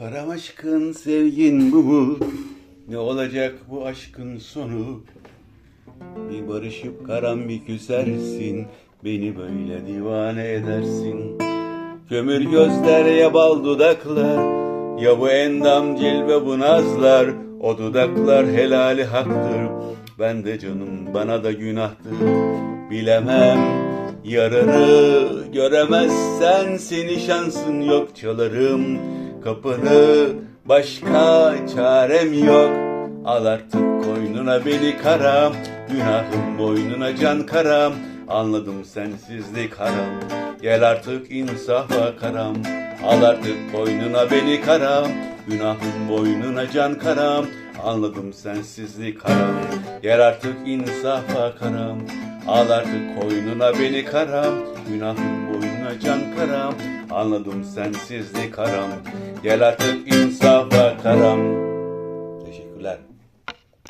Karam aşkın sevgin bu mu? Ne olacak bu aşkın sonu? Bir barışıp karam bir küsersin Beni böyle divane edersin Kömür gözler ya bal dudaklar Ya bu endam cilve bu nazlar O dudaklar helali haktır Ben de canım bana da günahtır Bilemem yarını Göremezsen seni şansın yok Çalarım kapını. Başka çarem yok. Al artık koynuna beni karam. Günahım boynuna can karam. Anladım sensizlik haram. Gel artık insafa karam. Al artık koynuna beni karam. Günahım boynuna can karam. Anladım sensizlik haram. Gel artık insafa karam Al artık koynuna beni karam Günahım boynuna can karam. Anladım sensizlik haram Gel artık insafa karam